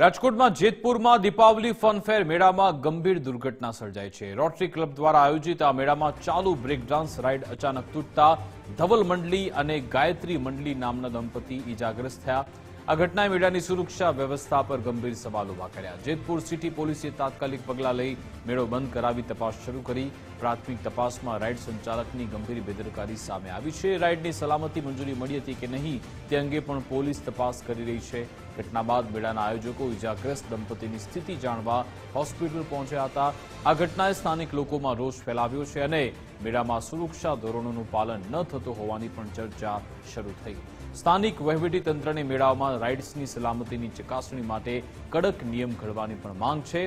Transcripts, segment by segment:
રાજકોટમાં જેતપુરમાં દીપાવલી ફનફેર મેળામાં ગંભીર દુર્ઘટના સર્જાઈ છે. રોટરી ક્લબ દ્વારા આયોજિત આ મેળામાં ચાલુ બ્રેક ડાન્સ રાઇડ અચાનક તૂટતા ધવલ મંડલી અને ગાયત્રી મંડલી નામના દંપતી ઈજાગ્રસ્ત થયા. આ ઘટનાએ મેળાની સુરક્ષા વ્યવસ્થા પર ગંભીર સવાલ ઊભા કર્યા જેતપુર સિટી પોલીસે તાત્કાલિક પગલાં લઈ મેળો બંધ કરાવી તપાસ શરૂ કરી. પ્રાથમિક તપાસમાં રાઇડ સંચાલકની ગંભીર બેદરકારી સામે આવી છે. રાઇડની સલામતી મંજૂરી મળી હતી કે નહીં તે અંગે પણ પોલીસ તપાસ કરી રહી છે. ઘટના બાદ મેળાના આયોજકો ઇજાગ્રસ્ત દંપતીની સ્થિતિ જાણવા હોસ્પિટલ પહોંચ્યા હતા. આ ઘટનાએ સ્થાનિક લોકોમાં રોષ ફેલાવ્યો છે અને મેળામાં સુરક્ષા ધોરણોનું પાલન ન થતું હોવાની પણ ચર્ચા શરૂ થઈ. સ્થાનિક વહીવટી તંત્રને મેળામાં રાઇડ્સની સલામતીની ચકાસણી માટે કડક નિયમ ઘડવાની પણ માંગ છે.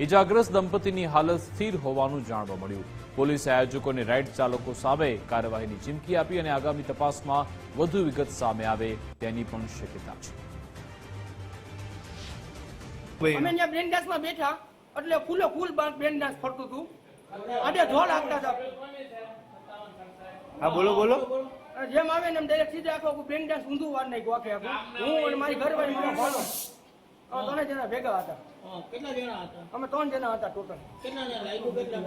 ઇજાગ્રસ્ત દંપતીની હાલત સ્થિર હોવાનું જાણવા મળ્યું. પોલીસે આયોજકોને રાઇડ ચાલકો સામે કાર્યવાહીની ચીમકી આપી અને આગામી તપાસમાં વધુ વિગત સામે આવે તેની પણ શક્યતા છે. અમે ત્યાં બ્રેન ડાન્સમાં બેઠા એટલે ફૂલે ફૂલ બ્રેન ડાન્સ ફરતું હતું. આડે ધોળ આપતા હતા. હા બોલો બોલો. જેમ આવે ને એમ ડાયરેક્ટ સીધા આખો બ્રેન ડાન્સ ઊંધું વાર નાખ્યું આખે આખું. હું અને મારી ઘરવાળી મારા ભાણો અમે જણા ભેગા હતા. કેટલા જણા હતા? અમે ત્રણ જણા હતા ટોટલ કેટલા જણા લાગ્યું કેટલા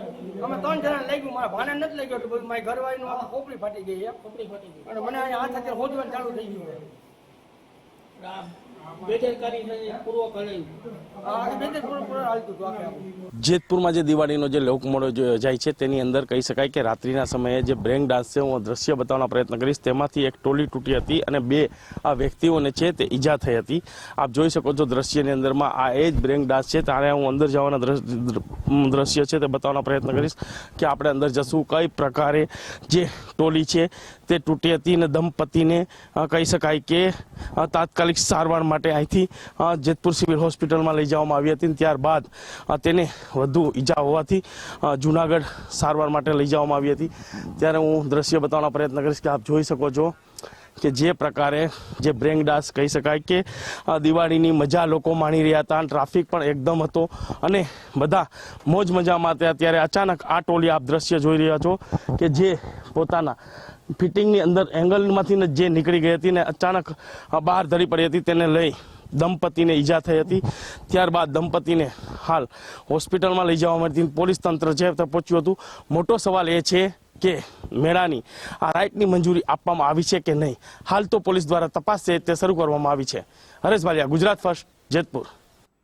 અમે ત્રણ જણા લાગ્યું મારા ભાણા નથી લાગ્યો મારી ઘરવાળીનું આખું ખોપડી ફાટી ગઈ એમ. કપડી ફાટી ગઈ. અને મને હાથ અત્યારે હોજવાનું ચાલુ થઈ ગયું જેતપુરમાં જે દિવાળીનો જે લોકમેળો જે જાય છે તેની અંદર કહી શકાય કે રાત્રિના સમયે જે બ્રેક ડાન્સ છે હું દ્રશ્ય બતાવવાનો પ્રયત્ન કરીશ તેમાંથી એક ટોલી તૂટી હતી અને બે આ વ્યક્તિઓને છે તે ઈજા થઈ હતી. આપ જોઈ શકો છો દ્રશ્યની અંદરમાં આ એ જ બ્રેક ડાન્સ છે. ત્યારે હું અંદર જવાના દ્રશ્ય દ્રશ્ય છે તે બતાવવાનો પ્રયત્ન કરીશ કે આપણે અંદર જશું. કઈ પ્રકારે જે ટોલી છે તે તૂટી હતી અને દંપતીને કહી શકાય કે તાત્કાલિક સારવાર માટે અહીંથી જેતપુર સિવિલ હોસ્પિટલમાં લઈ જવામાં આવી હતી ત્યારબાદ તેને વધુ ઈજા હોવાથી જૂનાગઢ સારવાર માટે લઈ જવામાં આવી હતી. ત્યારે હું દ્રશ્ય બતાવવાનો પ્રયત્ન કરીશ કે આપ જોઈ શકો છો કે જે પ્રકારે જે બ્રેંગડાસ કહી શકાય કે દિવાળીની મજા લોકો માણી રહ્યા હતા અને ટ્રાફિક પણ એકદમ હતો અને બધા મોજ મજામાં હતા. ત્યારે અચાનક આ ટોલી આપ દ્રશ્ય જોઈ રહ્યા છો કે જે પોતાના ફિટિંગની અંદર એંગલમાંથી જે નીકળી ગઈ હતી ને અચાનક બહાર ધરી પડી હતી તેને લઈ દંપતીને ઈજા થઈ હતી. ત્યારબાદ દંપતીને હાલ હોસ્પિટલમાં લઈ જવા માટે પોલીસ તંત્ર છે તે પહોંચ્યું હતું. મોટો સવાલ એ છે કે મેળાની આ રાઇટની મંજૂરી આપવામાં આવી છે કે નહીં? હાલ તો પોલીસ દ્વારા તપાસ છે તે શરૂ કરવામાં આવી છે. હરેશ ભાલિયા ગુજરાત ફર્સ્ટ, જેતપુર.